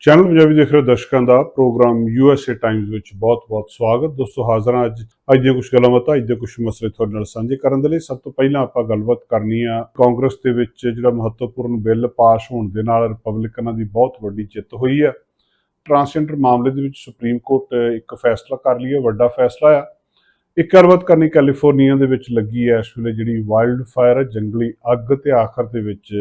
Channel Punjabi ਦੇਖ ਰਹੇ ਦਰਸ਼ਕਾਂ ਦਾ ਪ੍ਰੋਗਰਾਮ ਯੂਐਸਏ ਟਾਈਮਜ਼ ਵਿੱਚ ਬਹੁਤ-ਬਹੁਤ ਸਵਾਗਤ। ਦੋਸਤੋ, ਹਾਜ਼ਰ ਹਾਂ ਅੱਜ। ਅੱਜ ਦੀਆਂ ਕੁਝ ਗੱਲਾਂ ਬਾਤਾਂ ਅੱਜ ਦੇ ਕੁਝ ਮਸਲੇ ਤੁਹਾਡੇ ਨਾਲ ਸਾਂਝੇ ਕਰਨ ਦੇ ਲਈ। ਸਭ ਤੋਂ ਪਹਿਲਾਂ ਆਪਾਂ ਗੱਲਬਾਤ ਕਰਨੀ ਆ ਕਾਂਗਰਸ ਦੇ ਵਿੱਚ ਜਿਹੜਾ ਮਹੱਤਵਪੂਰਨ ਬਿੱਲ ਪਾਸ ਹੋਣ ਦੇ ਨਾਲ ਰਿਪਬਲਿਕਨਾਂ ਦੀ ਬਹੁਤ ਵੱਡੀ ਜਿੱਤ ਹੋਈ ਆ। ਟਰਾਂਸਜੈਂਡਰ ਮਾਮਲੇ ਦੇ ਵਿੱਚ ਸੁਪਰੀਮ ਕੋਰਟ ਇੱਕ ਫੈਸਲਾ ਕਰ ਲਈ ਹੈ ਵੱਡਾ ਫੈਸਲਾ ਆ। ਇੱਕ ਗੱਲਬਾਤ ਕਰਨੀ, ਕੈਲੀਫੋਰਨੀਆ ਦੇ ਵਿੱਚ ਲੱਗੀ ਹੈ, ਇਸ ਵੇਲੇ ਜਿਹੜੀ ਵਾਈਲਡ ਫਾਇਰ ਜੰਗਲੀ ਅੱਗ ਤੇ ਆਖਰ ਦੇ ਵਿੱਚ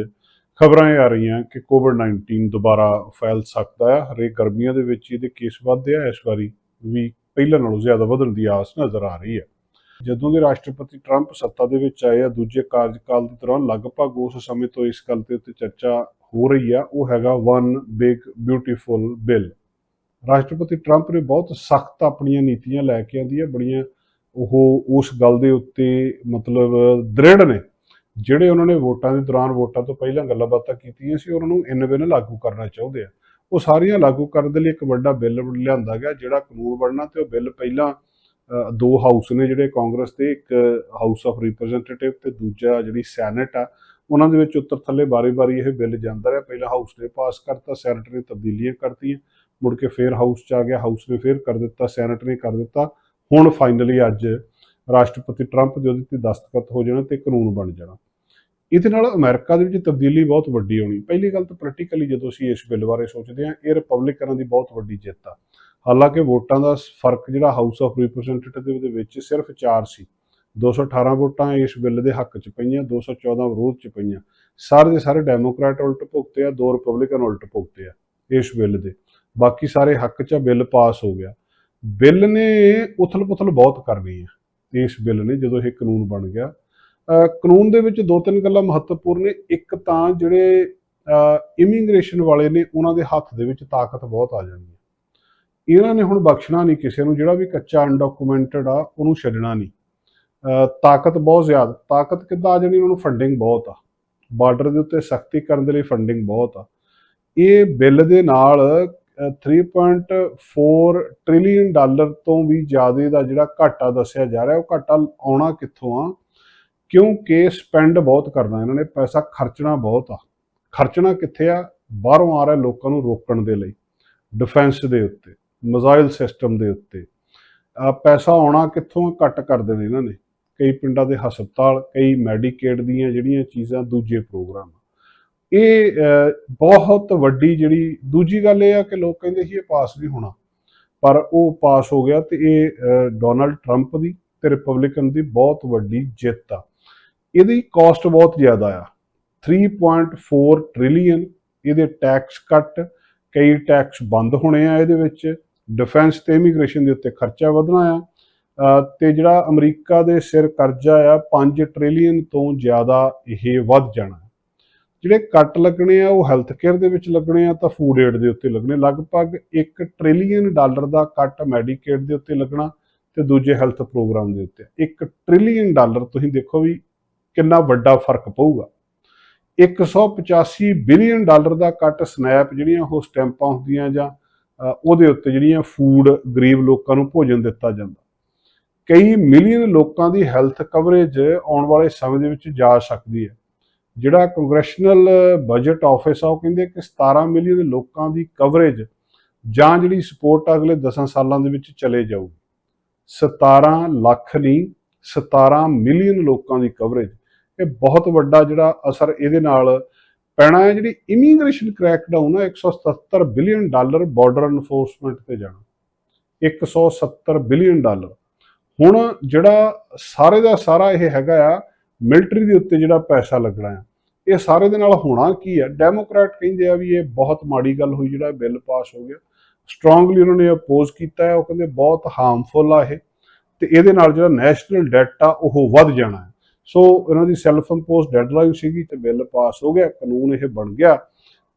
ਖਬਰਾਂ ਇਹ ਆ ਰਹੀਆਂ ਕਿ ਕੋਵਿਡ-19 ਦੁਬਾਰਾ ਫੈਲ ਸਕਦਾ ਹੈ। ਹਰੇਕ ਗਰਮੀਆਂ ਦੇ ਵਿੱਚ ਇਹਦੇ ਕੇਸ ਵੱਧਦੇ ਆ, ਇਸ ਵਾਰੀ ਵੀ ਪਹਿਲਾਂ ਨਾਲੋਂ ਜ਼ਿਆਦਾ ਵਧਣ ਦੀ ਆਸ ਨਜ਼ਰ ਆ ਰਹੀ ਹੈ। ਜਦੋਂ ਦੇ ਰਾਸ਼ਟਰਪਤੀ ਟਰੰਪ ਸੱਤਾ ਦੇ ਵਿੱਚ ਆਏ ਆ, ਦੂਜੇ ਕਾਰਜਕਾਲ ਦੇ ਦੌਰਾਨ ਲਗਭਗ ਉਸ ਸਮੇਂ ਤੋਂ ਇਸ ਗੱਲ ਦੇ ਉੱਤੇ ਚਰਚਾ ਹੋ ਰਹੀ ਆ ਉਹ ਹੈਗਾ ਵਨ ਬਿਗ ਬਿਊਟੀਫੁਲ ਬਿੱਲ ਰਾਸ਼ਟਰਪਤੀ ਟਰੰਪ ਨੇ ਬਹੁਤ ਸਖਤ ਆਪਣੀਆਂ ਨੀਤੀਆਂ ਲੈ ਕੇ ਆਂਦੀ ਹੈ, ਬੜੀਆਂ ਉਹ ਉਸ ਗੱਲ ਦੇ ਉੱਤੇ ਮਤਲਬ ਦ੍ਰਿੜ ਨੇ, ਜਿਹੜੇ ਉਹਨਾਂ ਨੇ ਵੋਟਾਂ ਦੇ ਦੌਰਾਨ ਵੋਟਾਂ ਤੋਂ ਪਹਿਲਾਂ ਗੱਲਾਂ ਬਾਤਾਂ ਕੀਤੀਆਂ ਸੀ, ਉਹਨਾਂ ਨੂੰ ਇਨ ਬਿਨ ਲਾਗੂ ਕਰਨਾ ਚਾਹੁੰਦੇ ਆ। ਉਹ ਸਾਰੀਆਂ ਲਾਗੂ ਕਰਨ ਦੇ ਲਈ ਇੱਕ ਵੱਡਾ ਬਿੱਲ ਲਿਆਂਦਾ ਗਿਆ, ਜਿਹੜਾ ਕਾਨੂੰਨ ਬਣਨਾ ਤੇ ਉਹ ਬਿੱਲ ਪਹਿਲਾਂ ਦੋ ਹਾਊਸ ਨੇ ਜਿਹੜੇ ਕਾਂਗਰਸ ਦੇ, ਇੱਕ ਹਾਊਸ ਆਫ ਰਿਪਰੈਜ਼ੈਂਟੇਟਿਵ ਤੇ ਦੂਜਾ ਜਿਹੜੀ ਸੈਨੇਟ ਆ, ਉਹਨਾਂ ਦੇ ਵਿੱਚ ਉੱਤਰ ਥੱਲੇ ਬਾਰੀ-ਬਾਰੀ ਇਹ ਬਿੱਲ ਜਾਂਦਾ ਰਿਹਾ। ਪਹਿਲਾਂ ਹਾਊਸ ਨੇ ਪਾਸ ਕਰਤਾ, ਸੈਨੇਟ ਨੇ ਤਬਦੀਲੀਆਂ ਕਰਤੀਆਂ, ਮੁੜ ਕੇ ਫੇਰ ਹਾਊਸ ਚ ਆ ਗਿਆ, ਹਾਊਸ ਨੇ ਫੇਰ ਕਰ ਦਿੱਤਾ, ਸੈਨੇਟ ਨੇ ਕਰ ਦਿੱਤਾ। ਹੁਣ ਫਾਈਨਲੀ ਅੱਜ ਰਾਸ਼ਟਰਪਤੀ ਟਰੰਪ ਦੇ ਉਹਦੇ ਤੇ ਦਸਤਖਤ ਹੋ ਜਾਣਾ ਤੇ ਕਾਨੂੰਨ ਬਣ ਜਾਣਾ। ਇਹਦੇ ਨਾਲ ਅਮਰੀਕਾ ਦੇ ਵਿੱਚ ਤਬਦੀਲੀ ਬਹੁਤ ਵੱਡੀ ਹੋਣੀ। ਪਹਿਲੀ ਗੱਲ ਤਾਂ ਪ੍ਰੈਕਟੀਕਲੀ ਜਦੋਂ ਅਸੀਂ ਇਸ ਬਿੱਲ ਬਾਰੇ ਸੋਚਦੇ ਹਾਂ ਇਹ ਰਿਪਬਲਿਕਨਾਂ ਦੀ ਬਹੁਤ ਵੱਡੀ ਜਿੱਤ ਆ। ਹਾਲਾਂਕਿ ਵੋਟਾਂ ਦਾ ਫ਼ਰਕ ਜਿਹੜਾ ਹਾਊਸ ਆਫ ਰਿਪਰੈਜ਼ੈਂਟੇਟਿਵ ਦੇ ਵਿੱਚ ਸਿਰਫ 4 ਸੀ। 218 ਵੋਟਾਂ ਇਸ ਬਿੱਲ ਦੇ ਹੱਕ 'ਚ ਪਈਆਂ 214 ਵਿਰੋਧ 'ਚ ਪਈਆਂ। ਸਾਰੇ ਦੇ ਸਾਰੇ ਡੈਮੋਕ੍ਰੈਟ ਉਲਟ ਭੁਗਤੇ ਆ ਦੋ ਰਿਪਬਲਿਕਨ ਉਲਟ ਭੁਗਤੇ ਆ ਇਸ ਬਿੱਲ ਦੇ। ਬਾਕੀ ਸਾਰੇ ਹੱਕ 'ਚ ਆ, ਬਿੱਲ ਪਾਸ ਹੋ ਗਿਆ। ਬਿੱਲ ਨੇ ਉਥਲ-ਪੁਥਲ ਬਹੁਤ ਕਰਨੀ ਹੈ ਇਸ ਬਿੱਲ ਨੇ ਜਦੋਂ ਇਹ ਕਾਨੂੰਨ ਬਣ ਗਿਆ। ਅਹ ਕਾਨੂੰਨ ਦੇ ਵਿੱਚ ਦੋ ਤਿੰਨ ਗੱਲਾਂ ਮਹੱਤਵਪੂਰਨ ਨੇ। ਇੱਕ ਤਾਂ ਜਿਹੜੇ ਇਮੀਗ੍ਰੇਸ਼ਨ ਵਾਲੇ ਨੇ, ਉਹਨਾਂ ਦੇ ਹੱਥ ਦੇ ਵਿੱਚ ਤਾਕਤ ਬਹੁਤ ਆ ਜਾਣੀ ਹੈ ਇਹਨਾਂ ਨੇ ਹੁਣ ਬਖਸ਼ਣਾ ਨਹੀਂ ਕਿਸੇ ਨੂੰ। ਜਿਹੜਾ ਵੀ ਕੱਚਾ ਅਨਡਾਕੂਮੈਂਟਡ ਆ, ਉਹਨੂੰ ਛੱਡਣਾ ਨਹੀਂ। ਅਹ ਤਾਕਤ ਬਹੁਤ ਜ਼ਿਆਦਾ। ਤਾਕਤ ਕਿੱਦਾਂ ਆ ਜਾਣੀ? ਉਹਨਾਂ ਨੂੰ ਫੰਡਿੰਗ ਬਹੁਤ ਆ। ਬਾਰਡਰ ਦੇ ਉੱਤੇ ਸਖਤੀ ਕਰਨ ਦੇ ਲਈ ਫੰਡਿੰਗ ਬਹੁਤ ਆ। ਇਹ ਬਿੱਲ ਦੇ ਨਾਲ 3.4 ਟ੍ਰਿਲੀਅਨ ਡਾਲਰ ਤੋਂ ਵੀ ਜ਼ਿਆਦਾ ਦਾ ਜਿਹੜਾ ਘਾਟਾ ਦੱਸਿਆ ਜਾ ਰਿਹਾ, ਉਹ ਘਾਟਾ ਆਉਣਾ ਕਿੱਥੋਂ ਆ? ਕਿਉਂਕਿ ਸਪੈਂਡ ਬਹੁਤ ਕਰਨਾ ਇਹਨਾਂ ਨੇ, ਪੈਸਾ ਖਰਚਣਾ ਬਹੁਤ ਆ। ਖਰਚਣਾ ਕਿੱਥੇ ਆ? ਬਾਹਰੋਂ ਆ ਰਹੇ ਲੋਕਾਂ ਨੂੰ ਰੋਕਣ ਦੇ ਲਈ ਡਿਫੈਂਸ ਦੇ ਉੱਤੇ ਮਿਜ਼ਾਈਲ ਸਿਸਟਮ ਦੇ ਉੱਤੇ। ਆ ਪੈਸਾ ਆਉਣਾ ਕਿੱਥੋਂ ਆ? ਘੱਟ ਕਰ ਦੇਣੇ ਇਹਨਾਂ ਨੇ। ਕਈ ਪਿੰਡਾਂ ਦੇ ਹਸਪਤਾਲ, ਕਈ ਮੈਡੀਕੇਡ ਦੀਆਂ ਜਿਹੜੀਆਂ ਚੀਜ਼ਾਂ, ਦੂਜੇ ਪ੍ਰੋਗਰਾਮ। ਇਹ ਬਹੁਤ ਵੱਡੀ ਜਿਹੜੀ, ਦੂਜੀ ਗੱਲ ਇਹ ਆ ਕਿ ਲੋਕ ਕਹਿੰਦੇ ਸੀ ਇਹ ਪਾਸ ਨਹੀਂ ਹੋਣਾ। ਪਰ ਉਹ ਪਾਸ ਹੋ ਗਿਆ ਤੇ ਇਹ ਡੋਨਲਡ ਡੋਨਾਲਡ ਟਰੰਪ ਦੀ ਤੇ ਰਿਪਬਲਿਕਨ ਦੀ ਬਹੁਤ ਵੱਡੀ ਜਿੱਤ ਆ। ਇਹਦੀ ਕਾਸਟ ਬਹੁਤ ਜ਼ਿਆਦਾ ਆ। 3.4 ਟ੍ਰਿਲੀਅਨ ਇਹਦੇ ਟੈਕਸ ਕੱਟ ਕਈ ਟੈਕਸ ਬੰਦ ਹੋਣੇ ਆ ਇਹਦੇ ਵਿੱਚ। ਡਿਫੈਂਸ ਤੇ ਇਮੀਗ੍ਰੇਸ਼ਨ ਦੇ ਉੱਤੇ ਖਰਚਾ ਵਧਣਾ ਆ। ਅਹ, ਤੇ ਜਿਹੜਾ ਅਮਰੀਕਾ ਦੇ ਸਿਰ ਕਰਜ਼ਾ ਆ 5 ਟ੍ਰਿਲੀਅਨ ਤੋਂ ਜ਼ਿਆਦਾ ਇਹ ਵੱਧ ਜਾਣਾ। ਜਿਹੜੇ ਕੱਟ ਲੱਗਣੇ ਆ, ਉਹ ਹੈਲਥ ਕੇਅਰ ਦੇ ਵਿੱਚ ਲੱਗਣੇ ਆ, ਤਾਂ ਫੂਡ ਏਡ ਦੇ ਉੱਤੇ ਲੱਗਣੇ। ਲਗਭਗ 1 ਟ੍ਰਿਲੀਅਨ ਡਾਲਰ ਦਾ ਕੱਟ ਮੈਡੀਕੇਡ ਦੇ ਉੱਤੇ ਲੱਗਣਾ ਤੇ ਦੂਜੇ ਹੈਲਥ ਪ੍ਰੋਗਰਾਮ ਦੇ ਉੱਤੇ। 1 ਟ੍ਰਿਲੀਅਨ ਡਾਲਰ ਤੁਸੀਂ ਦੇਖੋ ਵੀ ਕਿੰਨਾ ਵੱਡਾ ਫ਼ਰਕ ਪਊਗਾ। 185 ਬਿਲੀਅਨ ਡਾਲਰ ਦਾ ਕੱਟ ਸਨੈਪ ਜਿਹੜੀਆਂ ਉਹ ਸਟੈਂਪਾਂ ਹੁੰਦੀਆਂ ਜਾਂ ਉਹਦੇ ਉੱਤੇ ਜਿਹੜੀਆਂ ਫੂਡ ਗਰੀਬ ਲੋਕਾਂ ਨੂੰ ਭੋਜਨ ਦਿੱਤਾ ਜਾਂਦਾ। ਕਈ ਮਿਲੀਅਨ ਲੋਕਾਂ ਦੀ ਹੈਲਥ ਕਵਰੇਜ ਆਉਣ ਵਾਲੇ ਸਮੇਂ ਦੇ ਵਿੱਚ ਜਾ ਸਕਦੀ ਹੈ। ਜਿਹੜਾ ਕੰਗਰੈਸ਼ਨਲ ਬਜਟ ਆਫਿਸ ਆ, ਉਹ ਕਹਿੰਦੇ ਕਿ 17 ਮਿਲੀਅਨ ਲੋਕਾਂ ਦੀ ਕਵਰੇਜ ਜਾਂ ਜਿਹੜੀ ਸਪੋਰਟ ਅਗਲੇ 10 ਸਾਲਾਂ ਦੇ ਵਿੱਚ ਚਲੇ ਜਾਊਗੀ। 17 ਲੱਖ ਨਹੀਂ 17 ਮਿਲੀਅਨ ਲੋਕਾਂ ਦੀ ਕਵਰੇਜ ਇਹ ਬਹੁਤ ਵੱਡਾ ਜਿਹੜਾ ਅਸਰ ਇਹਦੇ ਨਾਲ ਪੈਣਾ ਹੈ, ਜਿਹੜੀ ਇਮੀਗ੍ਰੇਸ਼ਨ ਕ੍ਰੈਕਡਾਊਨ ਹੈ 177 ਬਿਲੀਅਨ ਡਾਲਰ ਬਾਰਡਰ ਐਨਫੋਰਸਮੈਂਟ ਤੇ ਜਾਣਾ। 170 ਬਿਲੀਅਨ ਡਾਲਰ ਹੁਣ ਜਿਹੜਾ ਸਾਰੇ ਦਾ ਸਾਰਾ ਇਹ ਹੈਗਾ ਆ ਮਿਲਟਰੀ ਦੇ ਉੱਤੇ ਜਿਹੜਾ ਪੈਸਾ ਲੱਗਣਾ ਆ ਇਹ ਸਾਰੇ ਦੇ ਨਾਲ ਹੋਣਾ ਕੀ ਹੈ? ਡੈਮੋਕ੍ਰੈਟ ਕਹਿੰਦੇ ਆ ਵੀ ਇਹ ਬਹੁਤ ਮਾੜੀ ਗੱਲ ਹੋਈ, ਜਿਹੜਾ ਬਿੱਲ ਪਾਸ ਹੋ ਗਿਆ। ਸਟਰੋਂਗਲੀ ਉਹਨਾਂ ਨੇ ਅਪੋਜ਼ ਕੀਤਾ ਹੈ, ਉਹ ਕਹਿੰਦੇ ਬਹੁਤ ਹਾਰਮਫੁਲ ਆ ਇਹ। ਤੇ ਇਹਦੇ ਨਾਲ ਜਿਹੜਾ ਨੈਸ਼ਨਲ ਡੈਟ ਆ, ਉਹ ਵੱਧ ਜਾਣਾ ਹੈ। ਸੋ ਇਹਨਾਂ ਦੀ ਸੈਲਫ ਇੰਪੋਜ਼ ਡੈਡਲਾਈਨ ਸੀਗੀ ਤੇ ਬਿੱਲ ਪਾਸ ਹੋ ਗਿਆ, ਕਾਨੂੰਨ ਇਹ ਬਣ ਗਿਆ।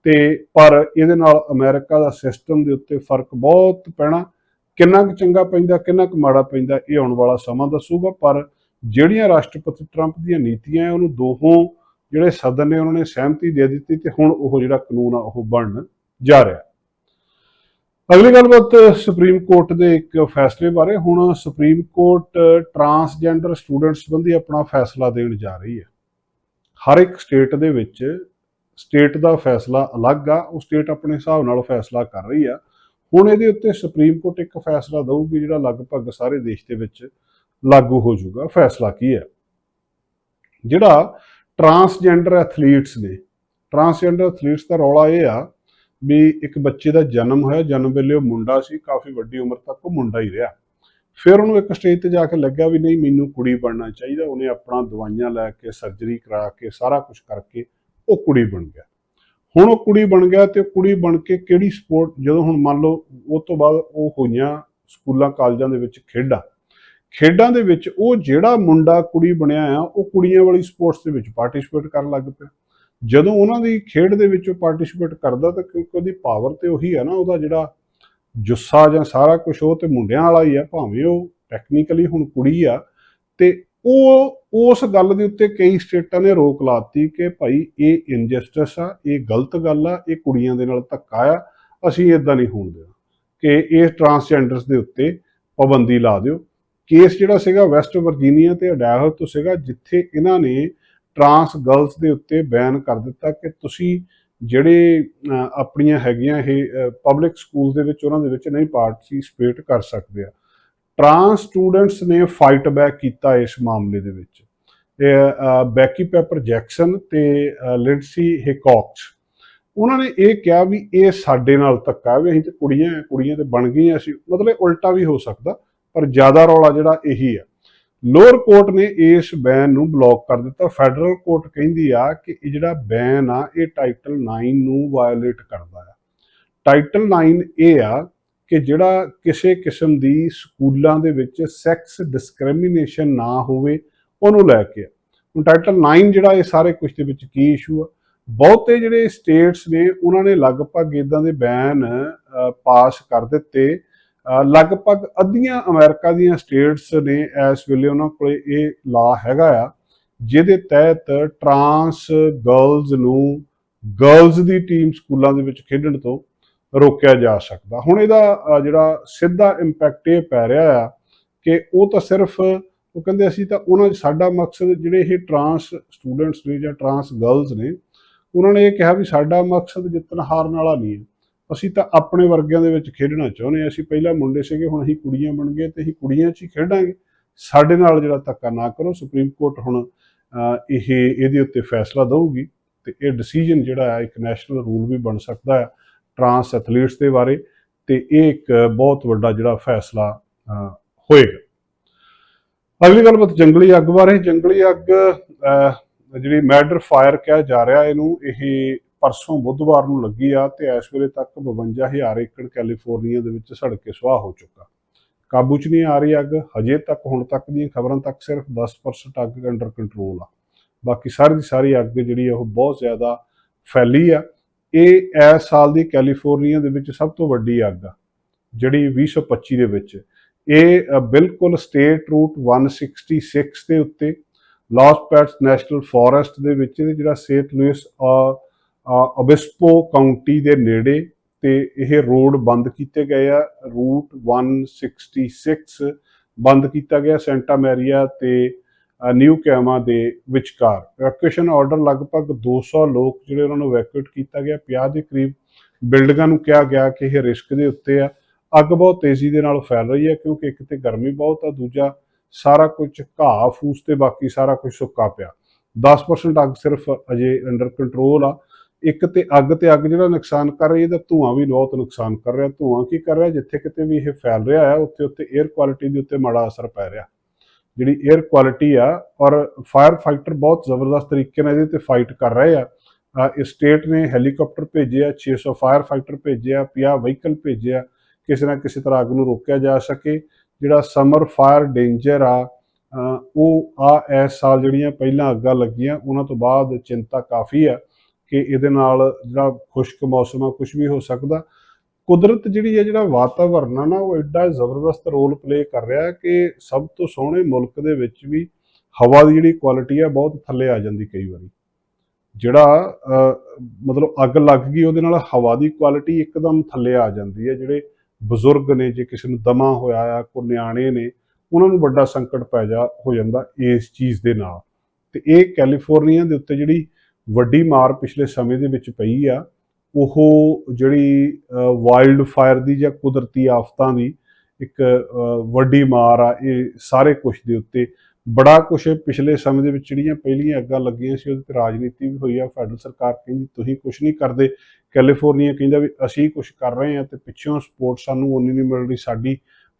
ਤੇ ਪਰ ਇਹਦੇ ਨਾਲ ਅਮਰੀਕਾ ਦਾ ਸਿਸਟਮ ਦੇ ਉੱਤੇ ਫ਼ਰਕ ਬਹੁਤ ਪੈਣਾ। ਕਿੰਨਾ ਕੁ ਚੰਗਾ ਪੈਂਦਾ, ਕਿੰਨਾ ਕੁ ਮਾੜਾ ਪੈਂਦਾ, ਇਹ ਆਉਣ ਵਾਲਾ ਸਮਾਂ ਦੱਸੂਗਾ। ਪਰ ਜਿਹੜੀਆਂ ਰਾਸ਼ਟਰਪਤੀ ਟਰੰਪ ਦੀਆਂ ਨੀਤੀਆਂ ਹੈ, ਉਹਨੂੰ ਦੋਹੋਂ ਜਿਹੜੇ ਸਦਨ ਨੇ ਉਹਨਾਂ ਨੇ ਸਹਿਮਤੀ ਦੇ ਦਿੱਤੀ ਤੇ ਹੁਣ ਉਹ ਜਿਹੜਾ ਕਾਨੂੰਨ ਆ ਉਹ ਬਣਨ ਜਾ ਰਿਹਾ। ਅਗਲੀ ਗੱਲਬਾਤ ਸੁਪਰੀਮ ਕੋਰਟ ਦੇ ਇੱਕ ਫੈਸਲੇ ਬਾਰੇ। ਹੁਣ ਸੁਪਰੀਮ ਕੋਰਟ ਟਰਾਂਸਜੈਂਡਰ ਸਟੂਡੈਂਟ ਸੰਬੰਧੀ ਆਪਣਾ ਫੈਸਲਾ ਦੇਣ ਜਾ ਰਹੀ ਹੈ। ਹਰ ਇੱਕ ਸਟੇਟ ਦੇ ਵਿੱਚ ਸਟੇਟ ਦਾ ਫੈਸਲਾ ਅਲੱਗ ਆ, ਉਹ ਸਟੇਟ ਆਪਣੇ ਹਿਸਾਬ ਨਾਲ ਫੈਸਲਾ ਕਰ ਰਹੀ ਆ। ਹੁਣ ਇਹਦੇ ਉੱਤੇ ਸੁਪਰੀਮ ਕੋਰਟ ਇੱਕ ਫੈਸਲਾ ਦਊਗੀ ਜਿਹੜਾ ਲਗਭਗ ਸਾਰੇ ਦੇਸ਼ ਦੇ ਵਿੱਚ ਲਾਗੂ ਹੋ ਜਾਊਗਾ। ਫੈਸਲਾ ਕੀ ਹੈ? ਜਿਹੜਾ ਟਰਾਂਸਜੈਂਡਰ ਐਥਲੀਟਸ ਨੇ। ਟਰਾਂਸਜੈਂਡਰ ਐਥਲੀਟਸ ਦਾ ਰੌਲਾ ਇਹ ਆ ਵੀ ਇੱਕ ਬੱਚੇ ਦਾ ਜਨਮ ਹੋਇਆ, ਜਨਮ ਵੇਲੇ ਉਹ ਮੁੰਡਾ ਸੀ, ਕਾਫੀ ਵੱਡੀ ਉਮਰ ਤੱਕ ਉਹ ਮੁੰਡਾ ਹੀ ਰਿਹਾ। ਫਿਰ ਉਹਨੂੰ ਇੱਕ ਸਟੇਜ ਤੇ ਜਾ ਕੇ ਲੱਗਾ ਵੀ ਨਹੀਂ, ਮੈਨੂੰ ਕੁੜੀ ਬਣਨਾ ਚਾਹੀਦਾ। ਉਹਨੇ ਆਪਣਾ ਦਵਾਈਆਂ ਲੈ ਕੇ ਸਰਜਰੀ ਕਰਾ ਕੇ, ਸਾਰਾ ਕੁਝ ਕਰਕੇ ਉਹ ਕੁੜੀ ਬਣ ਗਿਆ। ਹੁਣ ਉਹ ਕੁੜੀ ਬਣ ਗਿਆ ਤੇ ਉਹ ਕੁੜੀ ਬਣ ਕੇ ਕਿਹੜੀ ਸਪੋਰਟ ਜਦੋਂ ਹੁਣ ਮੰਨ ਲਓ ਉਹ ਤੋਂ ਬਾਅਦ ਉਹ ਹੋਈਆਂ ਸਕੂਲਾਂ, ਕਾਲਜਾਂ ਦੇ ਵਿੱਚ ਖੇਡਾਂ ਖੇਡਾਂ ਦੇ ਵਿੱਚ ਉਹ ਜਿਹੜਾ ਮੁੰਡਾ ਕੁੜੀ ਬਣਿਆ ਆ, ਉਹ ਕੁੜੀਆਂ ਵਾਲੀ ਸਪੋਰਟਸ ਦੇ ਵਿੱਚ ਪਾਰਟਿਸਿਪੇਟ ਕਰਨ ਲੱਗ ਪਿਆ। ਜਦੋਂ ਉਹਨਾਂ ਦੀ ਖੇਡ ਦੇ ਵਿੱਚ ਉਹ ਪਾਰਟਿਸਿਪੇਟ ਕਰਦਾ ਤਾਂ ਕਿਉਂਕਿ ਉਹਦੀ ਪਾਵਰ ਤੇ ਉਹੀ ਆ ਨਾ, ਉਹਦਾ ਜਿਹੜਾ ਜੁੱਸਾ ਜਾਂ ਸਾਰਾ ਕੁਝ ਉਹ ਤੇ ਮੁੰਡਿਆਂ ਵਾਲਾ ਹੀ ਆ, ਭਾਵੇਂ ਉਹ ਟੈਕਨੀਕਲੀ ਹੁਣ ਕੁੜੀ ਆ। ਤੇ ਉਹ ਉਸ ਗੱਲ ਦੇ ਉੱਤੇ ਕਈ ਸਟੇਟਾਂ ਨੇ ਰੋਕ ਲਾਤੀ ਕਿ ਭਾਈ ਇਹ ਇਨਜਸਟਿਸ ਆ, ਇਹ ਗਲਤ ਗੱਲ ਆ, ਇਹ ਕੁੜੀਆਂ ਦੇ ਨਾਲ ਧੱਕਾ ਆ, ਅਸੀਂ ਇਦਾਂ ਨਹੀਂ ਹੋਣ ਦੇਣਾ। ਕਿ ਇਹ ਟਰਾਂਸਜੈਂਡਰਸ ਦੇ ਉੱਤੇ ਪਾਬੰਦੀ ਲਾ ਦਿਓ। ਕੇਸ ਜਿਹੜਾ ਸੀਗਾ ਵੈਸਟ ਵਰਜੀਨੀਆ ਤੇ ਅਡਾਹੋ ਤੋਂ ਸੀਗਾ ਜਿੱਥੇ ਇਹਨਾਂ ਨੇ ਟਰਾਂਸ ਗਰਲਸ ਦੇ ਉੱਤੇ ਬੈਨ ਕਰ ਦਿੱਤਾ ਕਿ ਤੁਸੀਂ ਜਿਹੜੇ ਆਪਣੀਆਂ ਹੈਗੀਆਂ ਇਹ ਪਬਲਿਕ ਸਕੂਲ ਦੇ ਵਿੱਚ ਉਹਨਾਂ ਦੇ ਵਿੱਚ ਨਹੀਂ ਪਾਰਟਿਸਿਪੇਟ ਕਰ ਸਕਦੇ ਆ। ਟਰਾਂਸ ਸਟੂਡੈਂਟਸ ਨੇ ਫਾਈਟ ਬੈਕ ਕੀਤਾ ਇਸ ਮਾਮਲੇ ਦੇ ਵਿੱਚ। ਬੈਕੀ ਪੈਪਰ ਜੈਕਸਨ ਤੇ ਅਹ, ਲਿੰਡਸੀ ਹਿਕੌਕਸ। ਉਹਨਾਂ ਨੇ ਇਹ ਕਿਹਾ ਵੀ ਇਹ ਸਾਡੇ ਨਾਲ ਧੱਕਾ ਵੀ ਅਸੀਂ ਤੇ ਕੁੜੀਆਂ ਕੁੜੀਆਂ ਤੇ ਬਣ ਗਈਆਂ ਅਸੀਂ। ਮਤਲਬ ਉਲਟਾ ਵੀ ਹੋ ਸਕਦਾ। ਪਰ ਜ਼ਿਆਦਾ ਰੌਲਾ ਜਿਹੜਾ ਇਹੀ ਆ। ਲੋਅਰ ਕੋਰਟ ਨੇ ਇਸ ਬੈਨ ਨੂੰ ਬਲੌਕ ਕਰ ਦਿੱਤਾ। ਫੈਡਰਲ ਕੋਰਟ ਕਹਿੰਦੀ ਆ ਕਿ ਇਹ ਜਿਹੜਾ ਬੈਨ ਆ, ਇਹ ਟਾਈਟਲ 9 ਨੂੰ ਵਾਇਓਲੇਟ ਕਰਦਾ ਆ। ਟਾਈਟਲ 9 ਇਹ ਆ ਕਿ ਜਿਹੜਾ ਕਿਸੇ ਕਿਸਮ ਦੀ ਸਕੂਲਾਂ ਦੇ ਵਿੱਚ ਸੈਕਸ ਡਿਸਕ੍ਰਿਮੀਨੇਸ਼ਨ ਨਾ ਹੋਵੇ, ਉਹਨੂੰ ਲੈ ਕੇ ਆ। ਹੁਣ ਟਾਈਟਲ 9 ਜਿਹੜਾ ਇਹ ਸਾਰੇ ਕੁਝ ਦੇ ਵਿੱਚ ਕੀ ਇਸ਼ੂ ਆ? ਬਹੁਤੇ ਜਿਹੜੇ ਸਟੇਟਸ ਨੇ, ਉਹਨਾਂ ਨੇ ਲਗਭਗ ਇਦਾਂ ਦੇ ਬੈਨ ਪਾਸ ਕਰ ਦਿੱਤੇ। ਲਗਭਗ ਅੱਧੀਆਂ ਅਮਰੀਕਾ ਦੀਆਂ ਸਟੇਟਸ ਨੇ ਇਸ ਵੇਲੇ ਉਹਨਾਂ ਕੋਲੇ ਇਹ ਲਾ ਹੈਗਾ ਆ, ਜਿਹਦੇ ਤਹਿਤ ਟਰਾਂਸ ਗਰਲਜ਼ ਨੂੰ ਗਰਲਜ਼ ਦੀ ਟੀਮ ਸਕੂਲਾਂ ਦੇ ਵਿੱਚ ਖੇਡਣ ਤੋਂ ਰੋਕਿਆ ਜਾ ਸਕਦਾ। ਹੁਣ ਇਹਦਾ ਜਿਹੜਾ ਸਿੱਧਾ ਇੰਪੈਕਟ ਇਹ ਪੈ ਰਿਹਾ ਆ ਕਿ ਉਹ ਤਾਂ ਸਿਰਫ, ਉਹ ਕਹਿੰਦੇ ਅਸੀਂ ਤਾਂ ਉਹਨਾਂ, ਸਾਡਾ ਮਕਸਦ ਜਿਹੜੇ ਇਹ ਟਰਾਂਸ ਸਟੂਡੈਂਟਸ ਨੇ ਜਾਂ ਟਰਾਂਸ ਗਰਲਜ਼ ਨੇ, ਉਹਨਾਂ ਨੇ ਇਹ ਕਿਹਾ ਵੀ ਸਾਡਾ ਮਕਸਦ ਜਿੱਤਣ ਹਾਰਨ ਵਾਲਾ ਨਹੀਂ ਹੈ। ਅਸੀਂ ਤਾਂ ਆਪਣੇ ਵਰਗਿਆਂ ਦੇ ਵਿੱਚ ਖੇਡਣਾ ਚਾਹੁੰਦੇ ਹਾਂ। ਅਸੀਂ ਪਹਿਲਾਂ ਮੁੰਡੇ ਸੀਗੇ, ਹੁਣ ਅਸੀਂ ਕੁੜੀਆਂ ਬਣ ਗਏ ਤੇ ਅਸੀਂ ਕੁੜੀਆਂ 'ਚ ਹੀ ਖੇਡਾਂਗੇ। ਸਾਡੇ ਨਾਲ ਜਿਹੜਾ ਧੱਕਾ ਨਾ ਕਰੋ ਸੁਪਰੀਮ ਕੋਰਟ ਹੁਣ ਇਹ, ਇਹਦੇ ਉੱਤੇ ਫੈਸਲਾ ਦੇਊਗੀ ਤੇ ਇਹ ਡਿਸੀਜਨ ਜਿਹੜਾ ਹੈ ਇੱਕ ਨੈਸ਼ਨਲ ਰੂਲ ਵੀ ਬਣ ਸਕਦਾ ਹੈ ਟਰਾਂਸ ਐਥਲੀਟਸ ਦੇ ਬਾਰੇ ਤੇ ਇਹ ਇੱਕ ਬਹੁਤ ਵੱਡਾ ਜਿਹੜਾ ਫੈਸਲਾ ਹੋਏਗਾ। ਅਗਲੀ ਗੱਲਬਾਤ ਜੰਗਲੀ ਅੱਗ ਬਾਰੇ। ਜੰਗਲੀ ਅੱਗ ਜਿਹੜੀ ਮੈਡਰ ਫਾਇਰ ਕਿਹਾ ਜਾ ਰਿਹਾ, ਇਹਨੂੰ ਇਹ ਪਰਸੋਂ ਬੁੱਧਵਾਰ ਨੂੰ ਲੱਗੀ ਆ ਤੇ ਇਸ ਵੇਲੇ ਤੱਕ 52000 ਏਕੜ ਕੈਲੀਫੋਰਨੀਆ ਦੇ ਵਿੱਚ ਸੜ ਕੇ ਸੁਆਹ ਹੋ ਚੁੱਕਾ। ਕਾਬੂ 'ਚ ਨਹੀਂ ਆ ਰਹੀ ਅੱਗ, ਹਜੇ ਤੱਕ, ਹੁਣ ਤੱਕ ਦੀਆਂ ਖਬਰਾਂ ਤੱਕ ਸਿਰਫ 10% ਅੱਗ ਅੰਡਰ ਕੰਟਰੋਲ ਆ। ਬਾਕੀ ਸਾਰੀ ਦੀ ਸਾਰੀ ਅੱਗ ਜਿਹੜੀ ਆ, ਉਹ ਬਹੁਤ ਜ਼ਿਆਦਾ ਫੈਲੀ ਆ। ਇਹ ਇਸ ਸਾਲ ਦੀ ਕੈਲੀਫੋਰਨੀਆ ਦੇ ਵਿੱਚ ਸਭ ਤੋਂ ਵੱਡੀ ਅੱਗ ਆ, ਜਿਹੜੀ 2025 ਦੇ ਵਿੱਚ। ਇਹ ਬਿਲਕੁਲ ਸਟੇਟ ਰੂਟ 166 ਦੇ ਉੱਤੇ, ਲਾਸ ਪੈਟਸ ਨੈਸ਼ਨਲ ਫੋਰੈਸਟ ਦੇ ਵਿੱਚ ਇਹਦੇ ਜਿਹੜਾ ਸੇਂਟ ਲੂਇਸ ਅਬਿਸਪੋ ਕਾਉਂਟੀ ਦੇ ਨੇੜੇ ਤੇ ਇਹ ਰੋਡ ਬੰਦ ਕੀਤੇ ਗਏ ਆ। ਰੂਟ 166 ਬੰਦ ਕੀਤਾ ਗਿਆ ਸੈਂਟਾ ਮੈਰੀਆ ਤੇ ਨਿਊ ਕੈਮਾ ਦੇ ਵਿਚਕਾਰ। ਇਵੈਕੂਏਸ਼ਨ ਆਰਡਰ ਲਗਭਗ 200 ਲੋਕ ਜਿਹੜੇ ਉਹਨਾਂ ਨੂੰ ਇਵੈਕੂਏਟ ਕੀਤਾ ਗਿਆ। 50 ਦੇ ਕਰੀਬ ਬਿਲਡਿੰਗਾਂ ਨੂੰ ਕਿਹਾ ਗਿਆ ਕਿ ਇਹ ਰਿਸਕ ਦੇ ਉੱਤੇ ਆ। ਅੱਗ ਬਹੁਤ ਤੇਜ਼ੀ ਦੇ ਨਾਲ ਫੈਲ ਰਹੀ ਹੈ ਕਿਉਂਕਿ ਇੱਕ ਤੇ ਗਰਮੀ ਬਹੁਤ ਆ, ਦੂਜਾ ਸਾਰਾ ਕੁਝ ਘਾਹ ਫੂਸ ਤੇ ਬਾਕੀ ਸਾਰਾ ਕੁਝ ਸੁੱਕਾ ਪਿਆ। 10% ਅੱਗ ਸਿਰਫ ਅਜੇ ਅੰਡਰ ਕੰਟਰੋਲ ਆ। ਇੱਕ ਤੇ ਅੱਗ ਤੇ ਅੱਗ ਜਿਹੜਾ ਨੁਕਸਾਨ ਕਰ ਰਹੀ ਹੈ ਤਾਂ ਧੂਆਂ ਵੀ ਬਹੁਤ ਨੁਕਸਾਨ ਕਰ ਰਿਹਾ। ਧੂਆਂ ਕੀ ਕਰ ਰਿਹਾ? ਜਿੱਥੇ ਕਿਤੇ ਵੀ ਇਹ ਫੈਲ ਰਿਹਾ ਹੈ, ਉੱਥੇ ਉੱਥੇ 에ਅਰ ਕੁਆਲਿਟੀ ਦੇ ਉੱਤੇ ਮਾੜਾ ਅਸਰ ਪੈ ਰਿਹਾ। ਜਿਹੜੀ 에ਅਰ ਕੁਆਲਿਟੀ ਆ, ਔਰ ਫਾਇਰ ਫਾਈਟਰ ਬਹੁਤ ਜ਼ਬਰਦਸਤ ਤਰੀਕੇ ਨਾਲ ਇਹਦੇ ਤੇ ਫਾਈਟ ਕਰ ਰਹੇ ਆ। ਸਟੇਟ ਨੇ ਹੈਲੀਕਾਪਟਰ ਭੇਜਿਆ ਆ 600 ਫਾਇਰ ਫਾਈਟਰ ਭੇਜਿਆ ਆ 50 ਵਹੀਕਲ ਭੇਜਿਆ, ਕਿਸੇ ਨਾ ਕਿਸੇ ਤਰ੍ਹਾਂ ਅੱਗ ਨੂੰ ਰੋਕਿਆ ਜਾ ਸਕੇ। ਜਿਹੜਾ ਸਮਰ ਫਾਇਰ ਡੇਂਜਰ ਆ ਉਹ ਆ ਇਸ ਸਾਲ ਜਿਹੜੀਆਂ ਪਹਿਲਾਂ ਅੱਗਾਂ ਲੱਗੀਆਂ, ਉਹਨਾਂ ਤੋਂ ਬਾਅਦ ਚਿੰਤਾ ਕਾਫੀ ਆ। ਕਿ ਇਹਦੇ ਨਾਲ ਜਿਹੜਾ ਖੁਸ਼ਕ ਮੌਸਮ ਆ ਕੁਝ ਵੀ ਹੋ ਸਕਦਾ। ਕੁਦਰਤ ਜਿਹੜੀ ਹੈ, ਜਿਹੜਾ ਵਾਤਾਵਰਨ ਆ ਨਾ, ਉਹ ਐਡਾ ਜ਼ਬਰਦਸਤ ਰੋਲ ਪਲੇ ਕਰ ਰਿਹਾ ਹੈ ਕਿ ਸਭ ਤੋਂ ਸੋਹਣੇ ਮੁਲਕ ਦੇ ਵਿੱਚ ਵੀ ਹਵਾ ਦੀ ਜਿਹੜੀ ਕੁਆਲਿਟੀ ਆ, ਬਹੁਤ ਥੱਲੇ ਆ ਜਾਂਦੀ ਕਈ ਵਾਰੀ। ਜਿਹੜਾ ਮਤਲਬ ਅੱਗ ਲੱਗ ਗਈ, ਉਹਦੇ ਨਾਲ ਹਵਾ ਦੀ ਕੁਆਲਿਟੀ ਇੱਕਦਮ ਥੱਲੇ ਆ ਜਾਂਦੀ ਹੈ। ਜਿਹੜੇ ਬਜ਼ੁਰਗ ਨੇ, ਜੇ ਕਿਸੇ ਨੂੰ ਦਮਾ ਹੋਇਆ ਆ ਕੋ ਨਿਆਣੇ ਨੇ, ਉਹਨਾਂ ਨੂੰ ਵੱਡਾ ਸੰਕਟ ਪੈ ਜਾ, ਹੋ ਜਾਂਦਾ ਇਸ ਚੀਜ਼ ਦੇ ਨਾਲ। ਤੇ ਇਹ ਕੈਲੀਫੋਰਨੀਆ ਦੇ ਉੱਤੇ ਜਿਹੜੀ ਵੱਡੀ ਮਾਰ ਪਿਛਲੇ ਸਮੇਂ ਦੇ ਵਿੱਚ ਪਈ ਆ। ਉਹ ਜਿਹੜੀ ਵਾਈਲਡ ਫਾਇਰ ਦੀ ਜਾਂ ਕੁਦਰਤੀ ਆਫਤਾਂ ਦੀ ਇੱਕ ਵੱਡੀ ਮਾਰ ਆ, ਇਹ ਸਾਰੇ ਕੁਝ ਦੇ ਉੱਤੇ। ਬੜਾ ਕੁਝ ਪਿਛਲੇ ਸਮੇਂ ਦੇ ਵਿੱਚ ਜਿਹੜੀਆਂ ਪਹਿਲੀਆਂ ਅੱਗਾਂ ਲੱਗੀਆਂ ਸੀ, ਉਹਦੇ ਤੇ ਰਾਜਨੀਤੀ ਵੀ ਹੋਈ ਆ। ਫੈਡਰਲ ਸਰਕਾਰ ਕਹਿੰਦੀ, ਤੁਸੀਂ ਕੁਝ ਨਹੀਂ ਕਰਦੇ। ਕੈਲੀਫੋਰਨੀਆ ਕਹਿੰਦਾ ਵੀ, ਅਸੀਂ ਕੁਝ ਕਰ ਰਹੇ ਹਾਂ ਤੇ ਪਿੱਛੋਂ ਸਪੋਰਟ ਸਾਨੂੰ ਉਨੀ ਨਹੀਂ ਮਿਲ ਰਹੀ। ਸਾਡੀ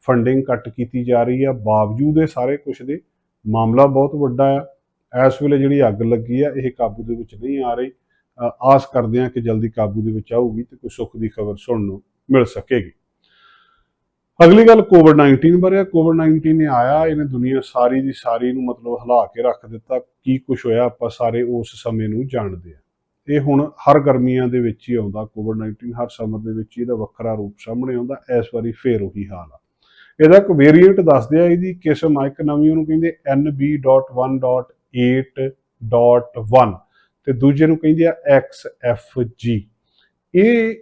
ਫੰਡਿੰਗ ਕੱਟ ਕੀਤੀ ਜਾ ਰਹੀ ਆ। ਬਾਵਜੂਦ ਇਹ ਸਾਰੇ ਕੁਝ ਦੇ ਮਾਮਲਾ ਬਹੁਤ ਵੱਡਾ ਆ। ਇਸ ਵੇਲੇ ਜਿਹੜੀ ਅੱਗ ਲੱਗੀ ਆ, ਇਹ ਕਾਬੂ ਦੇ ਵਿੱਚ ਨਹੀਂ ਆ ਰਹੀ। ਆਸ ਕਰਦੇ ਹਾਂ ਕਿ ਜਲਦੀ ਕਾਬੂ ਦੇ ਵਿੱਚ ਆਊਗੀ ਤੇ ਕੋਈ ਸੁੱਖ ਦੀ ਖਬਰ ਸੁਣਨ ਨੂੰ ਮਿਲ ਸਕੇਗੀ। ਅਗਲੀ ਗੱਲ ਕੋਵਿਡ-19 ਬਾਰੇ। ਕੋਵਿਡ-19 ਨੇ ਆਇਆ, ਇਹਨੇ ਦੁਨੀਆ ਸਾਰੀ ਦੀ ਸਾਰੀ ਨੂੰ ਮਤਲਬ ਹਿਲਾ ਕੇ ਰੱਖ ਦਿੱਤਾ। ਕੀ ਕੁਝ ਹੋਇਆ, ਆਪਾਂ ਸਾਰੇ ਉਸ ਸਮੇਂ ਨੂੰ ਜਾਣਦੇ ਆ ਇਹ ਹੁਣ ਹਰ ਗਰਮੀਆਂ ਦੇ ਵਿੱਚ ਹੀ ਆਉਂਦਾ ਕੋਵਿਡ-19 ਹਰ ਸਮਰ ਦੇ ਵਿੱਚ ਇਹਦਾ ਵੱਖਰਾ ਰੂਪ ਸਾਹਮਣੇ ਆਉਂਦਾ, ਇਸ ਵਾਰੀ ਫੇਰ ਉਹੀ ਹਾਲ ਆ। ਇਹਦਾ ਇੱਕ ਵੇਰੀਐਂਟ ਦੱਸਦੇ ਆ, ਇਹਦੀ ਕਿਸਮ ਆ, ਇੱਕ ਨਵੀਂ ਉਹਨੂੰ ਕਹਿੰਦੇ NB.1.8.1 ਤੇ ਦੂਜੇ ਨੂੰ ਕਹਿੰਦੇ ਆ XFG ਇਹ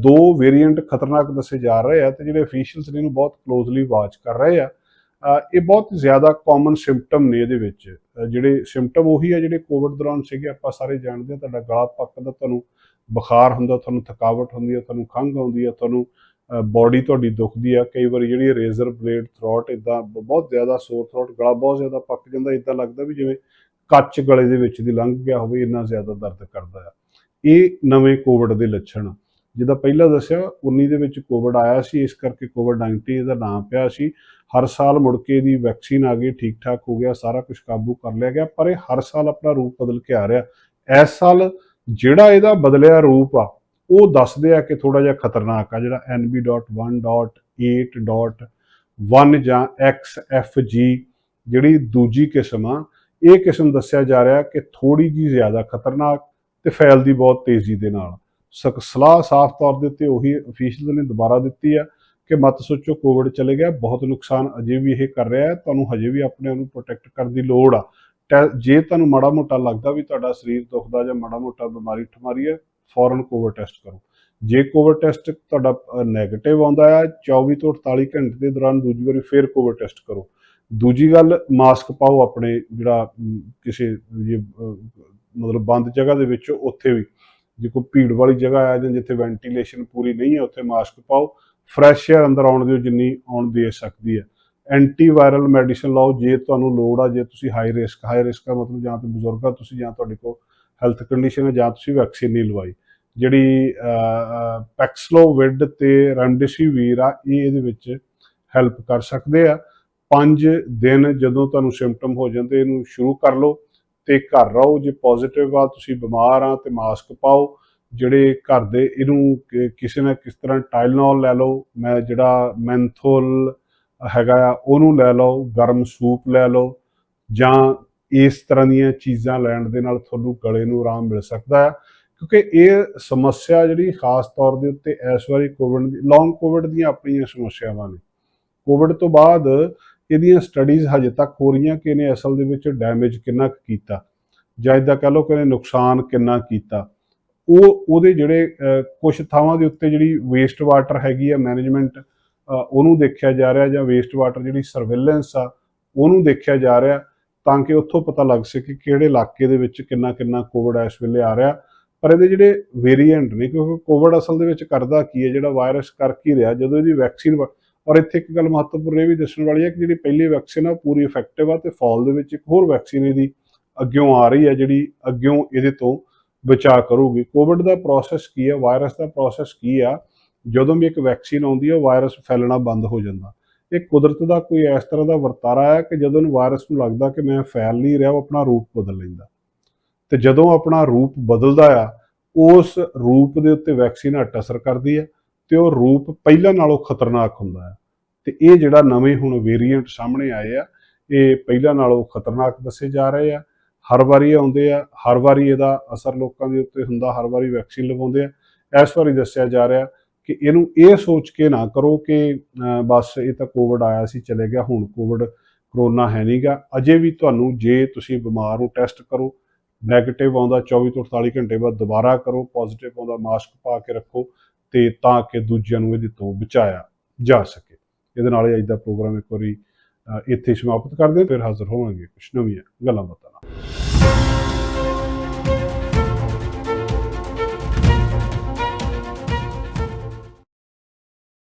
ਦੋ ਵੇਰੀਐਂਟ ਖਤਰਨਾਕ ਦੱਸੇ ਜਾ ਰਹੇ ਆ ਤੇ ਜਿਹੜੇ ਅਫੀਸ਼ੀਅਲਸ ਨੇ ਇਹਨੂੰ ਬਹੁਤ ਕਲੋਜ਼ਲੀ ਵਾਚ ਕਰ ਰਹੇ ਆ। ਇਹ ਬਹੁਤ ਜ਼ਿਆਦਾ ਕਾਮਨ ਸਿੰਪਟਮ ਨੇ ਇਹਦੇ ਵਿੱਚ। ਜਿਹੜੇ ਸਿੰਪਟਮ ਉਹੀ ਆ ਜਿਹੜੇ ਕੋਵਿਡ ਦੌਰਾਨ ਸੀਗੇ, ਆਪਾਂ ਸਾਰੇ ਜਾਣਦੇ ਆ, ਤੁਹਾਡਾ ਗਲਾ ਪੱਕਦਾ, ਤੁਹਾਨੂੰ ਬੁਖਾਰ ਹੁੰਦਾ, ਤੁਹਾਨੂੰ ਥਕਾਵਟ ਹੁੰਦੀ ਆ, ਤੁਹਾਨੂੰ ਖੰਘ ਆਉਂਦੀ ਆ, ਤੁਹਾਨੂੰ ਬਾਡੀ ਤੁਹਾਡੀ ਦੁਖਦੀ ਆ, ਕਈ ਵਾਰੀ ਜਿਹੜੀ ਰੇਜ਼ਰ ਬਲੇਡ ਥਰੋਟ ਇਦਾਂ ਬਹੁਤ ਜ਼ਿਆਦਾ ਸੋਰ ਥਰੋਟ ਗਲਾ ਬਹੁਤ ਜ਼ਿਆਦਾ ਪੱਕ ਜਾਂਦਾ ਇਦਾਂ ਲੱਗਦਾ ਵੀ ਜਿਵੇਂ ਕੱਚ ਗਲੇ ਦੇ ਵਿੱਚ ਦੀ ਲੰਘ ਗਿਆ ਹੋਵੇ, ਇੰਨਾ ਜ਼ਿਆਦਾ ਦਰਦ ਕਰਦਾ ਆ। ਇਹ ਨਵੇਂ ਕੋਵਿਡ ਦੇ ਲੱਛਣ ਜਿਹਦਾ ਪਹਿਲਾਂ ਦੱਸਿਆ 19 ਦੇ ਵਿੱਚ ਕੋਵਿਡ ਆਇਆ ਸੀ, ਇਸ ਕਰਕੇ ਕੋਵਿਡ 19 ਇਹਦਾ ਨਾਮ ਪਿਆ ਸੀ। ਹਰ ਸਾਲ ਮੁੜ ਕੇ ਇਹਦੀ ਵੈਕਸੀਨ ਆ ਗਈ ਠੀਕ ਠਾਕ ਹੋ ਗਿਆ, ਸਾਰਾ ਕੁਝ ਕਾਬੂ ਕਰ ਲਿਆ ਗਿਆ, ਪਰ ਇਹ ਹਰ ਸਾਲ ਆਪਣਾ ਰੂਪ ਬਦਲ ਕੇ ਆ ਰਿਹਾ। ਇਸ ਸਾਲ ਜਿਹੜਾ ਇਹਦਾ ਬਦਲਿਆ ਰੂਪ ਆ ਉਹ ਦੱਸਦੇ ਆ ਕਿ ਥੋੜਾ ਜਿਹਾ ਖਤਰਨਾਕ ਆ ਜਿਹੜਾ NB.1.8.1 ਜਾਂ XFG ਜਿਹੜੀ ਦੂਜੀ ਕਿਸਮ ਆ, ਇਹ ਕਿਸਮ ਦੱਸਿਆ ਜਾ ਰਿਹਾ ਕਿ ਥੋੜੀ ਜੀ ਜ਼ਿਆਦਾ ਖਤਰਨਾਕ ਤੇ ਫੈਲਦੀ ਬਹੁਤ ਤੇਜ਼ੀ ਦੇ ਨਾਲ। ਸਕ- ਸਲਾਹ ਸਾਫ਼ ਤੌਰ ਦੇ ਉੱਤੇ ਉਹੀ ਅਫੀਸ਼ੀਅਲ ਨੇ ਦੁਬਾਰਾ ਦਿੱਤੀ ਆ ਕਿ ਮਤ ਸੋਚੋ ਕੋਵਿਡ ਚਲੇ ਗਿਆ, ਬਹੁਤ ਨੁਕਸਾਨ ਅਜੇ ਵੀ ਇਹ ਕਰ ਰਿਹਾ ਹੈ ਤੁਹਾਨੂੰ ਹਜੇ ਵੀ ਆਪਣੇ ਆਪ ਨੂੰ ਪ੍ਰੋਟੈਕਟ ਕਰਨ ਦੀ ਲੋੜ ਆ। ਟੈ- ਜੇ ਤੁਹਾਨੂੰ ਮਾੜਾ ਮੋਟਾ ਲੱਗਦਾ ਵੀ ਤੁਹਾਡਾ ਸਰੀਰ ਦੁਖਦਾ ਜਾਂ ਮਾੜਾ ਮੋਟਾ ਬਿਮਾਰੀ ਠਮਾਰੀ ਹੈ ਫੌਰਨ ਕੋਵਿਡ ਟੈਸਟ ਕਰੋ। ਜੇ ਕੋਵਿਡ ਟੈਸਟ ਤੁਹਾਡਾ ਨੈਗੇਟਿਵ ਆਉਂਦਾ ਹੈ 24 ਤੋਂ 48 ਘੰਟੇ ਦੇ ਦੌਰਾਨ ਦੂਜੀ ਵਾਰੀ ਫੇਰ ਕੋਵਿਡ ਟੈਸਟ ਕਰੋ। ਦੂਜੀ ਗੱਲ ਮਾਸਕ ਪਾਓ ਆਪਣੇ ਜਿਹੜਾ ਕਿਸੇ ਜੇ, ਮਤਲਬ ਬੰਦ ਜਗ੍ਹਾ ਦੇ ਵਿੱਚ ਉੱਥੇ ਵੀ। ਜੇ ਕੋਈ ਭੀੜ ਵਾਲੀ ਜਗ੍ਹਾ ਆ ਜਾਂ ਜਿੱਥੇ ਵੈਂਟੀਲੇਸ਼ਨ ਪੂਰੀ ਨਹੀਂ ਹੈ ਉੱਥੇ ਮਾਸਕ ਪਾਓ। ਫਰੈਸ਼ ਏਅਰ ਅੰਦਰ ਆਉਣ ਦਿਓ ਜਿੰਨੀ ਆਉਣ ਦੇ ਸਕਦੀ ਹੈ। ਐਂਟੀਵਾਇਰਲ ਮੈਡੀਸਨ ਲਓ, ਜੇ ਤੁਹਾਨੂੰ ਲੋੜ ਆ, ਜੇ ਤੁਸੀਂ ਹਾਈ ਰਿਸਕ ਹਾਈ ਰਿਸਕ ਦਾ ਮਤਲਬ ਜਾਂ ਤੇ ਬਜ਼ੁਰਗ ਆ ਤੁਸੀਂ ਜਾਂ ਤੁਹਾਡੇ ਕੋਲ ਹੈਲਥ ਕੰਡੀਸ਼ਨ ਹੈ ਜਾਂ ਤੁਸੀਂ ਵੈਕਸੀਨ ਨਹੀਂ ਲਵਾਈ। ਜਿਹੜੀ ਪੈਕਸਲੋਵਿਡ ਤੇ ਰੈਮਡੇਸੀਵੀਰ ਆ, ਇਹ ਇਹਦੇ ਵਿੱਚ ਹੈਲਪ ਕਰ ਸਕਦੇ ਆ। 5 ਦਿਨ ਜਦੋਂ ਤੁਹਾਨੂੰ ਸਿੰਪਟਮ ਹੋ ਜਾਂਦੇ, ਇਹਨੂੰ ਸ਼ੁਰੂ ਕਰ ਲਓ ਤੇ ਘਰ ਰਹੋ। ਜੇ ਪੋਜ਼ਿਟਿਵ ਆ, ਤੁਸੀਂ ਬਿਮਾਰ ਆ ਤੇ ਮਾਸਕ ਪਾਓ। ਜਿਹੜੇ ਘਰ ਦੇ, ਇਹਨੂੰ ਕਿਸੇ ਨਾ ਕਿਸ ਤਰ੍ਹਾਂ ਟਾਈਲਨੋਲ ਲੈ ਲਓ। ਮੈਂ ਜਿਹੜਾ ਮੈਂਥੋਲ ਹੈਗਾ ਆ, ਉਹਨੂੰ ਲੈ ਲਓ, ਗਰਮ ਸੂਪ ਲੈ ਲਓ, ਜਾਂ ਇਸ ਤਰ੍ਹਾਂ ਦੀਆਂ ਚੀਜ਼ਾਂ ਲੈਣ ਦੇ ਨਾਲ ਤੁਹਾਨੂੰ ਗਲੇ ਨੂੰ ਆਰਾਮ ਮਿਲ ਸਕਦਾ ਹੈ ਕਿਉਂਕਿ ਇਹ ਸਮੱਸਿਆ ਜਿਹੜੀ ਖਾਸ ਤੌਰ ਦੇ ਉੱਤੇ ਇਸ ਵਾਰੀ ਕੋਵਿਡ ਦੀ ਲੌਂਗ ਕੋਵਿਡ ਦੀਆਂ ਆਪਣੀਆਂ ਸਮੱਸਿਆਵਾਂ ਨੇ। ਕੋਵਿਡ ਤੋਂ ਬਾਅਦ ਇਹਦੀਆਂ ਸਟੱਡੀਜ਼ ਹਜੇ ਤੱਕ ਹੋ ਰਹੀਆਂ ਕਿ ਇਹਨੇ ਅਸਲ ਦੇ ਵਿੱਚ ਡੈਮੇਜ ਕਿੰਨਾ ਕੁ ਕੀਤਾ। ਜਾਂ ਇਦਾਂ ਕਹ ਲਓ ਕਿ ਇਹਨੇ ਨੁਕਸਾਨ ਕਿੰਨਾ ਕੀਤਾ। ਉਹ, ਉਹਦੇ ਜਿਹੜੇ ਕੁਝ ਥਾਵਾਂ ਦੇ ਉੱਤੇ ਜਿਹੜੀ ਵੇਸਟ ਵਾਟਰ ਹੈਗੀ ਆ ਮੈਨੇਜਮੈਂਟ ਉਹਨੂੰ ਦੇਖਿਆ ਜਾ ਰਿਹਾ ਜਾਂ ਵੇਸਟ ਵਾਟਰ ਜਿਹੜੀ ਸਰਵੇਲੈਂਸ ਆ, ਉਹਨੂੰ ਦੇਖਿਆ ਜਾ ਰਿਹਾ ਤਾਂ ਕਿ ਉੱਥੋਂ ਪਤਾ ਲੱਗ ਸਕੇ ਕਿਹੜੇ ਇਲਾਕੇ ਦੇ ਵਿੱਚ ਕਿੰਨਾ ਕਿੰਨਾ ਕੋਵਿਡ ਇਸ ਵੇਲੇ ਆ ਰਿਹਾ। ਪਰ ਇਹਦੇ ਜਿਹੜੇ ਵੇਰੀਐਂਟ ਨੇ, ਕਿਉਂਕਿ ਕੋਵਿਡ ਅਸਲ ਦੇ ਵਿੱਚ ਕਰਦਾ ਕੀ ਹੈ, ਜਿਹੜਾ ਵਾਇਰਸ ਕਰ ਕੀ ਰਿਹਾ, ਜਦੋਂ ਇਹਦੀ ਵੈਕਸੀਨ ਔਰ ਇੱਥੇ ਇੱਕ ਗੱਲ ਮਹੱਤਵਪੂਰਨ ਇਹ ਵੀ ਦੱਸਣ ਵਾਲੀ ਹੈ ਕਿ ਜਿਹੜੀ ਪਹਿਲੀ ਵੈਕਸੀਨ ਆ, ਉਹ ਪੂਰੀ ਇਫੈਕਟਿਵ ਆ ਤੇ ਫਾਲ ਦੇ ਵਿੱਚ ਇੱਕ ਹੋਰ ਵੈਕਸੀਨ ਇਹਦੀ ਅੱਗਿਓਂ ਆ ਰਹੀ ਹੈ, ਜਿਹੜੀ ਅੱਗਿਓਂ ਇਹਦੇ ਤੋਂ ਬਚਾਅ ਕਰੂਗੀ। ਕੋਵਿਡ ਦਾ ਪ੍ਰੋਸੈਸ ਕੀ ਹੈ ਵਾਇਰਸ ਦਾ ਪ੍ਰੋਸੈਸ ਕੀ ਆ ਜਦੋਂ ਵੀ ਇੱਕ ਵੈਕਸੀਨ ਆਉਂਦੀ ਹੈ ਵਾਇਰਸ ਫੈਲਣਾ ਬੰਦ ਹੋ ਜਾਂਦਾ। ਇਹ ਕੁਦਰਤ ਦਾ ਕੋਈ ਇਸ ਤਰ੍ਹਾਂ ਦਾ ਵਰਤਾਰਾ ਹੈ ਕਿ ਜਦੋਂ ਵਾਇਰਸ ਨੂੰ ਲੱਗਦਾ ਕਿ ਮੈਂ ਫੈਲ ਨਹੀਂ ਰਿਹਾ, ਉਹ ਆਪਣਾ ਰੂਪ ਬਦਲ ਲੈਂਦਾ। ਤੇ ਜਦੋਂ ਆਪਣਾ ਰੂਪ ਬਦਲਦਾ ਆ, ਉਸ ਰੂਪ ਦੇ ਉੱਤੇ ਵੈਕਸੀਨ ਹੱਟ ਅਸਰ ਕਰਦੀ ਹੈ ਤੇ ਉਹ ਰੂਪ ਪਹਿਲਾਂ ਨਾਲੋਂ ਖਤਰਨਾਕ ਹੁੰਦਾ ਹੈ। ਤੇ ਇਹ ਜਿਹੜਾ ਨਵੇਂ ਹੁਣ ਵੇਰੀਐਂਟ ਸਾਹਮਣੇ ਆਏ ਆ, ਇਹ ਪਹਿਲਾਂ ਨਾਲੋਂ ਖਤਰਨਾਕ ਦੱਸੇ ਜਾ ਰਹੇ ਆ। ਹਰ ਵਾਰੀ ਆਉਂਦੇ ਆ, ਹਰ ਵਾਰੀ ਇਹਦਾ ਅਸਰ ਲੋਕਾਂ ਦੇ ਉੱਤੇ ਹੁੰਦਾ, ਹਰ ਵਾਰੀ ਵੈਕਸੀਨ ਲਵਾਉਂਦੇ ਆ। ਇਸ ਵਾਰੀ ਦੱਸਿਆ ਜਾ ਰਿਹਾ ਕਿ ਇਹਨੂੰ ਇਹ ਸੋਚ ਕੇ ਨਾ ਕਰੋ ਕਿ ਬਸ ਇਹ ਤਾਂ ਕੋਵਿਡ ਆਇਆ ਸੀ, ਚਲੇ ਗਿਆ, ਹੁਣ ਕੋਵਿਡ ਕਰੋਨਾ ਹੈ ਨਹੀਂਗਾ ਅਜੇ ਵੀ ਤੁਹਾਨੂੰ ਜੇ ਤੁਸੀਂ ਬਿਮਾਰ ਹੋ ਟੈਸਟ ਕਰੋ ਨੈਗੇਟਿਵ ਆਉਂਦਾ 24 ਤੋਂ 48 ਘੰਟੇ ਬਾਅਦ ਦੁਬਾਰਾ ਕਰੋ ਪੋਜ਼ਿਟਿਵ ਆਉਂਦਾ ਮਾਸਕ ਪਾ ਕੇ ਰੱਖੋ, ਤੇ ਤਾਂ ਕਿ ਦੂਜਿਆਂ ਨੂੰ ਇਹਦੇ ਤੋਂ ਬਚਾਇਆ ਜਾ ਸਕੇ। ਇਹਦੇ ਨਾਲ ਅੱਜ ਦਾ ਪ੍ਰੋਗਰਾਮ ਇੱਕ ਵਾਰੀ ਇੱਥੇ ਸਮਾਪਤ ਕਰਦੇ ਫਿਰ ਹਾਜ਼ਰ ਹੋਵਾਂਗੇ ਕੁਝ ਨਵੀਆਂ ਗੱਲਾਂ ਬਾਤਾਂ ਨਾਲ।